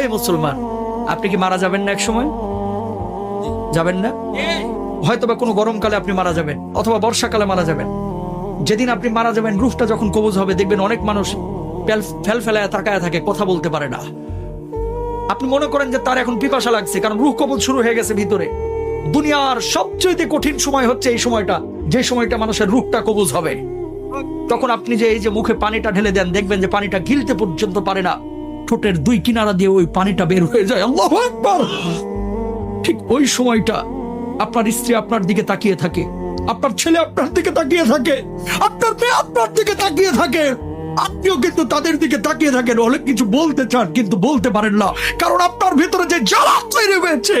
এই মুসলমান, আপনি কি মারা যাবেন না এক সময়? যাবেন না? হয়তো বা কোনো গরমকালে আপনি মারা যাবেন, অথবা বর্ষাকালে মারা যাবেন। যেদিন আপনি মারা যাবেন, রুফটা যখন কবজ হবে, দেখবেন অনেক মানুষ ফেল ফেলায় তাকায় থাকে, কথা বলতে পারে না। আপনি মনে করেন যে তার এখন পিপাসা লাগছে, কারণ রুহ কবজ শুরু হয়ে গেছে ভিতরে। দুনিয়ার সবচেয়ে কঠিন সময় হচ্ছে এই সময়টা, যে সময়টা মানুষের রুখটা কবুজ হবে। তখন আপনি যে এই যে মুখে পানিটা ঢেলে দেন, দেখবেন যে পানিটা গিলতে পর্যন্ত পারে না। ঠোঁটের দুই কিনারা দিয়ে ওই পানিটা বের হয়ে যায়। আল্লাহ আকবার! ঠিক ওই সময়টা আপনার স্ত্রী আপনার দিকে তাকিয়ে থাকে। আপনার ছেলে আপনার দিকে তাকিয়ে থাকে। আপনার মেয়ে আপনার দিকে তাকিয়ে থাকে। আপনিও কিন্তু তাদের দিকে তাকিয়ে থাকেন। অনেক কিছু বলতে চান কিন্তু বলতে পারেন না। কারণ আপনার ভিতরে যে জ্বালা তৈরি হয়েছে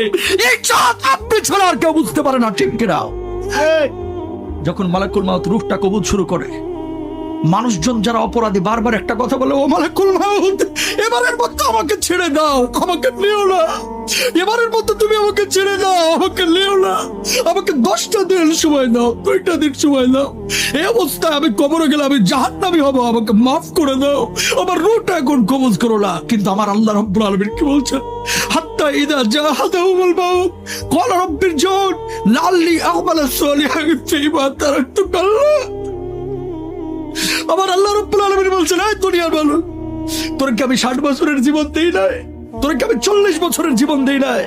এই চাঁদ আপনি ছাড়া আর কেউ বুঝতে পারে না ঠিক কিনা? যখন মালাকুল মাউত রুহটা কবুল শুরু করে মানুষজন যারা অপরাধী বারবার একটা কথা বলে ও মালাকুল মাউত এবারের মতো আমাকে ছেড়ে দাও আমাকে নিও না এবারের মতো তুমি আমাকে ছেড়ে দাও আমাকে নিও না আমাকে দশটা দিন সময় দাও দুইটা দিন সময় দাও এই অবস্থায় আমি কবরে গেলে আমি জাহান্নামি হব আমাকে মাফ করে দাও আমার রুহটা এখন কবজ করো না কিন্তু আমার আল্লাহ রব্বুল আলমিন কি বলছেন হাত্তা ইদা জাহাদাহুমুল মাউত قال رب ارجعون لعلي اعمل صالحا فيما تركت كلا বলছেন এই দুনিয়ার মানুষ, তোর কি আমি ষাট বছরের জীবন দেই নাই? তোর কি আমি চল্লিশ বছরের জীবন দেই নাই?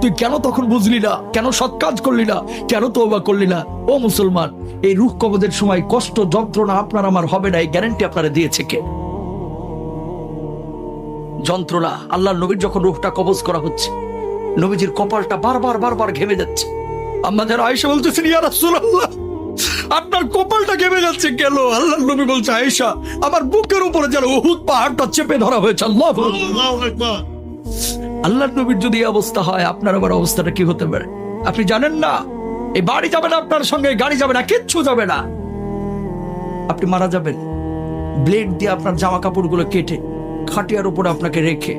তুই কেন তখন বুঝলি না? কেন সৎ কাজ করলি না? কেন তওবা করলি না? ও মুসলমান, এই রূহ কবজের সময় কষ্ট, যন্ত্রণা আপনার আমার হবে না, এই গ্যারান্টি আপনারা দিয়েছে কে? যন্ত্রণা আল্লাহ নবীর যখন রূহটা কবজ করা হচ্ছে, নবীজির কপালটা বারবার বারবার ঘেমে যাচ্ছে। আমাদের আয়েশা বলতেছেন, ইয়া রাসূলুল্লাহ আপনার কপালটা ঘেমে যাচ্ছে কেন? আল্লাহ নবী বলছে আয়েশা আমার বুকের উপরে যেন উহুদ পাহাড়টা চেপে ধরা হয়েছে আল্লাহ আল্লাহ নবীর যদি অবস্থা হয় আপনার আবার অবস্থাটা কি হতে পারে? আপনি জানেন না? এই বাড়ি যাবে না আপনার সঙ্গে গাড়ি যাবে না কিচ্ছু যাবে না। আপনি মারা যাবেন। ব্লেড দিয়ে আপনার জামা কাপড়গুলো কেটে খাটিয়ার উপরে আপনাকে রেখে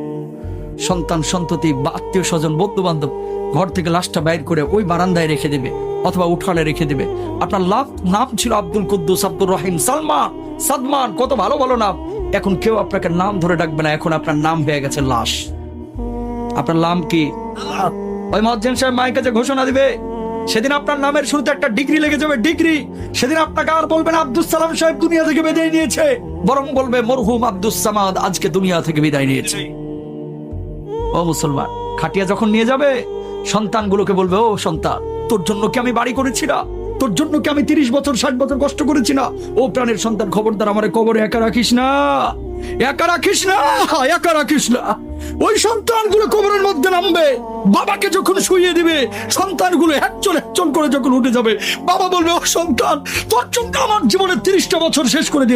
সন্তান, সন্ততি বা আত্মীয় স্বজন বন্ধু বান্ধব ঘর থেকে লাশটা বাইর করে ওই বারান্দায় রেখে দেবে অথবা উঠানে রেখে দেবে। আপনার লাভ নাম ছিল আব্দুল কুদ্দুস, আব্দুর রহিম সালমা সাদমান, কত ভালো ভালো নাম। এখন কেউ আপনাকে নাম ধরে ডাকবে না, এখন আপনার নাম হয়ে গেছে লাশ। আপনার নাম কি? ওই মজ্জেন সাহেব মায়ের কাছে ঘোষণা দিবে, সেদিন আপনার নামের শুরুতে একটা ডিগ্রি লেগে যাবে, ডিগ্রি। সেদিন আপনাকে আর বলবেন আব্দুল সালাম সাহেব দুনিয়া থেকে বিদায় নিয়েছে, বরং বলবে, মরহুম আব্দুল সামাদ আজকে দুনিয়া থেকে বিদায় নিয়েছে। ও মুসলমান, খাটিয়া যখন নিয়ে যাবে, সন্তানগুলোকে বলবে, ও সন্তান, তোর জন্য কি আমি বাড়ি করেছি না? তোর জন্য কি আমি তিরিশ বছর, ষাট বছর কষ্ট করেছি না? ও প্রাণের সন্তান, খবরদার আমার কবরে একা রাখিস না, একা রাখিস না একা রাখিস না। ওই সন্তানগুলো কবরের মধ্যে নামবে, বাবাকে যখন শুইয়ে দিবে, সন্তানগুলো একচল একচল করে যখন উঠে যাবে, বাবা বলবে, ও সন্তান, তোর জন্য আমার জীবনের তিরিশটা বছর শেষ করে দিয়ে